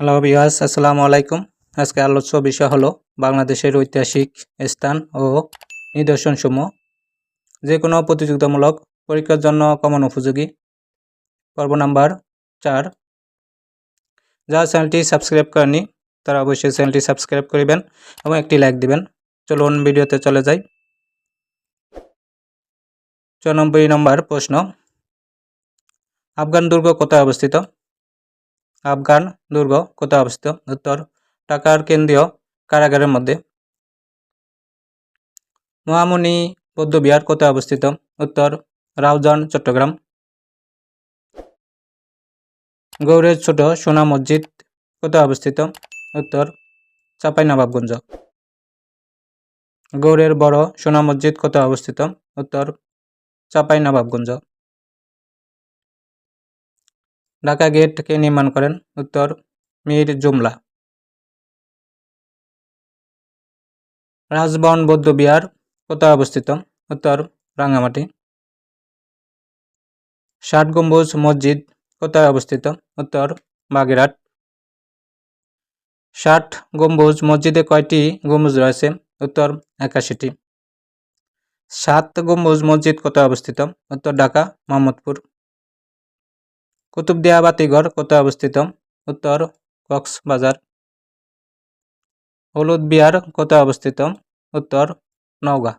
Hello বিয়াস আসসালামু আলাইকুম আজকে আলোচ্য বিষয় হলো বাংলাদেশের ঐতিহাসিক স্থান ও নিদর্শনসমূহ। যে কোনো প্রতিযোগিতামূলক পরীক্ষার জন্য কমন উপযোগী। পর্ব নাম্বার চার। যারা চ্যানেলটি সাবস্ক্রাইব করেনি তারা অবশ্যই চ্যানেলটি সাবস্ক্রাইব করিবেন এবং একটি লাইক দিবেন। চলুন ভিডিওতে চলে যাই। চুরানব্বই নম্বর প্রশ্ন। আফগান দুর্গ কোথায় অবস্থিত? আফগান, দুর্গ কোথায় অবস্থিত? উত্তর, ঢাকার কেন্দ্রীয় কারাগারের মধ্যে। মহামণি বৌদ্ধবিহার কোথায় অবস্থিত? উত্তর, রাউজান, চট্টগ্রাম। গৌড়ের ছোট সোনা মসজিদ কোথায় অবস্থিত? উত্তর, চাঁপাইনবাবগঞ্জ। গৌড়ের বড় সোনা মসজিদ কোথায় অবস্থিত? উত্তর, চাঁপাইনবাবগঞ্জ। ঢাকা গেট কে নির্মাণ করেন উত্তর মীর জুমলা। রাজবন বৌদ্ধ বিহার কোথায় অবস্থিত? উত্তর রাঙ্গামাটি। ষাট গম্বুজ মসজিদ কোথায় অবস্থিত? উত্তর বাগেরহাট। ষাট গম্বুজ মসজিদে কয়টি গম্বুজ রয়েছে? উত্তর একাশিটি। সাত গম্বুজ মসজিদ কোথায় অবস্থিত? উত্তর ঢাকা, মোহাম্মদপুর। কুতুবদিয়া বাতিঘর কোথায় অবস্থিত? উত্তর, কক্সবাজার। হলুদ বিহার কোথায় অবস্থিত? উত্তর, নওগাঁ।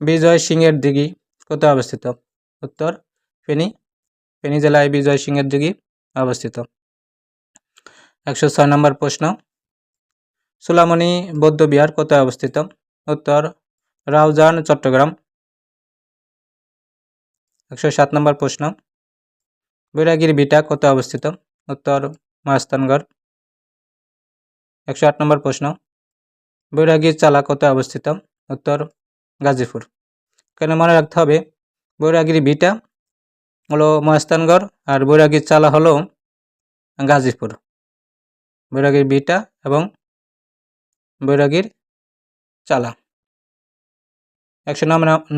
বিজয় সিংয়ের দিঘি কোথায় অবস্থিত? উত্তর, ফেনী। ফেনী জেলায় বিজয় সিংয়ের দিঘি অবস্থিত। একশো ছয় নম্বর প্রশ্ন। সুলামণি বৌদ্ধবিহার কোথায় অবস্থিত? উত্তর, রাউজান, চট্টগ্রাম। একশো সাত নম্বর প্রশ্ন। বৈরাগীর বিটা কত অবস্থিত? উত্তর মহাস্থানগড়। একশো আট নম্বর প্রশ্ন। বৈরাগীর চালা কত অবস্থিত? উত্তর গাজীপুর। কেন মনে রাখতে হবে, বৈরাগীর বিটা হলো মহাস্থানগড় আর বৈরাগীর চালা হলো গাজীপুর। বৈরাগীর বিটা এবং বৈরাগীর চালা। একশো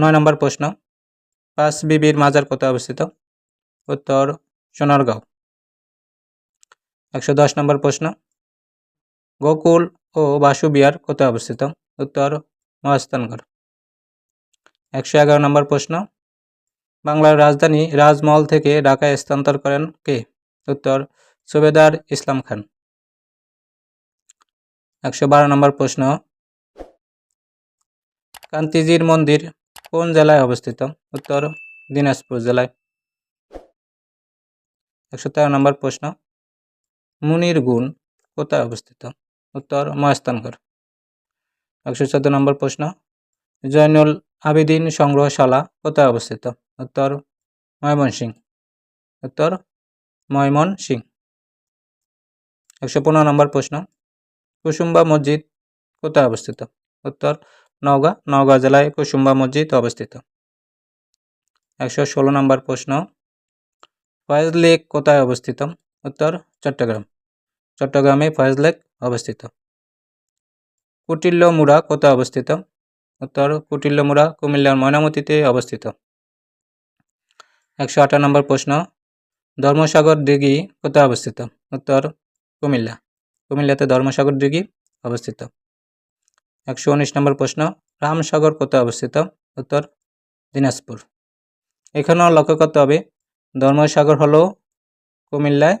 নয় নম্বর প্রশ্ন, পাঁচ বিবির মাজার কোথায় অবস্থিত? উত্তর সোনারগাঁও। একশো দশ নম্বর প্রশ্ন। গোকুল ও বাসু বিহার কোথায় অবস্থিত? উত্তর মহাস্থানগড়। একশো এগারো নম্বর প্রশ্ন। বাংলার রাজধানী রাজমহল থেকে ঢাকায় স্থানান্তর করেন কে? উত্তর সুবেদার ইসলাম খান। একশো বারো নম্বর প্রশ্ন। কান্তিজির মন্দির কোন জেলায় অবস্থিত? উত্তর দিনাজপুর জেলায়। একশো তেরো নম্বর প্রশ্ন, মুনির গুণ কোথায় অবস্থিত? উত্তর, মহাস্থানগড়। একশো চোদ্দ নম্বর প্রশ্ন, জয়নুল আবেদিন সংগ্রহশালা কোথায় অবস্থিত? উত্তর ময়মনসিং উত্তর ময়মন সিং একশো পনেরো নম্বর প্রশ্ন, কুসুম্বা মসজিদ কোথায় অবস্থিত? উত্তর, নওগাঁ নওগাঁ জেলায় কুসুম্বা মসজিদ অবস্থিত। একশো ষোলো নম্বর প্রশ্ন ফয়েজ লেক কোথায় অবস্থিত? উত্তর, চট্টগ্রাম। চট্টগ্রামে ফয়েজ লেক অবস্থিত। কুটিল্য মুড়া কোথায় অবস্থিত? উত্তর কুটিল্য মুড়া কুমিল্লার ময়নামতিতে অবস্থিত। একশো আঠারো নম্বর প্রশ্ন, ধর্মসাগর দিঘি কোথায় অবস্থিত? উত্তর, কুমিল্লা। কুমিল্লাতে ধর্মসাগর দিঘি অবস্থিত। একশো উনিশ নম্বর প্রশ্ন, রামসাগর কোথায় অবস্থিত? উত্তর, দিনাজপুর। এখানেও লক্ষ্য করতে হবে ধর্মসাগর হলো কুমিল্লায়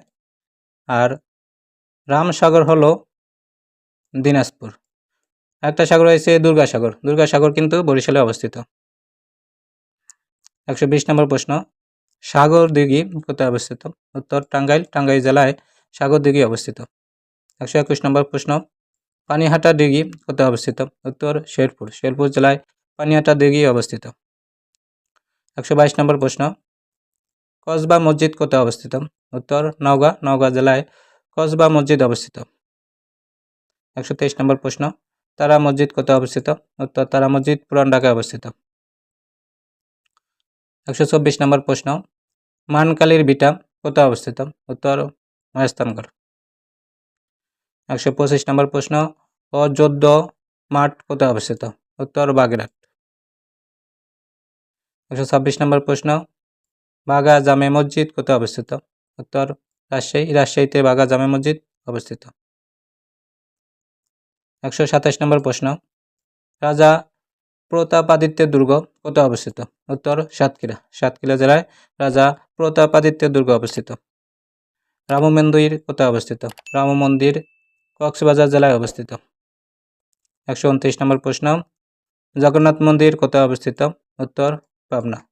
আর রামসাগর হলো দিনাজপুর। একটা সাগর রয়েছে দুর্গাসাগর। দুর্গাসাগর কিন্তু বরিশালে অবস্থিত। একশো বিশ নম্বর প্রশ্ন, সাগর দিঘি কোথায় অবস্থিত? উত্তর, টাঙ্গাইল। টাঙ্গাইল জেলায় সাগর দিঘি অবস্থিত। একশো একুশ নম্বর প্রশ্ন, পানিহাটা দিঘি কোথায় অবস্থিত? উত্তর, শেরপুর। শেরপুর জেলায় পানিহাটা দিঘি অবস্থিত। একশো বাইশ নম্বর প্রশ্ন কসবা মসজিদ কোথায় অবস্থিত? উত্তর, নওগাঁ নওগাঁ জেলায় কসবা মসজিদ অবস্থিত। একশো তেইশ নম্বর প্রশ্ন, তারা মসজিদ কোথায় অবস্থিত? উত্তর, তারা মসজিদ পুরান ঢাকায় অবস্থিত। একশো চব্বিশ নম্বর প্রশ্ন, মানকালীর বিটা কোথায় অবস্থিত? উত্তর মহেস্তানগড় একশো পঁচিশ নম্বর প্রশ্ন, অযোধ্য মাঠ কোথায় অবস্থিত? উত্তর, বাগেরহাট। একশো ছাব্বিশ নম্বর প্রশ্ন বাগা জামে মসজিদ কোথায় অবস্থিত? উত্তর রাজশাহী, রাজশাহীতে বাঘা জামে মসজিদ অবস্থিত। একশো সাতাশ নম্বর প্রশ্ন। রাজা প্রতাপাদিত্যের দুর্গ কোথায় অবস্থিত? উত্তর সাতক্ষীরা সাতক্ষীরা জেলায় রাজা প্রতাপাদিত্যের দুর্গ অবস্থিত। রাম মন্দির কোথায় অবস্থিত? রাম মন্দির কক্সবাজার জেলায় অবস্থিত। একশো উনত্রিশ নম্বর প্রশ্ন। জগন্নাথ মন্দির কোথায় অবস্থিত? উত্তর পাবনা।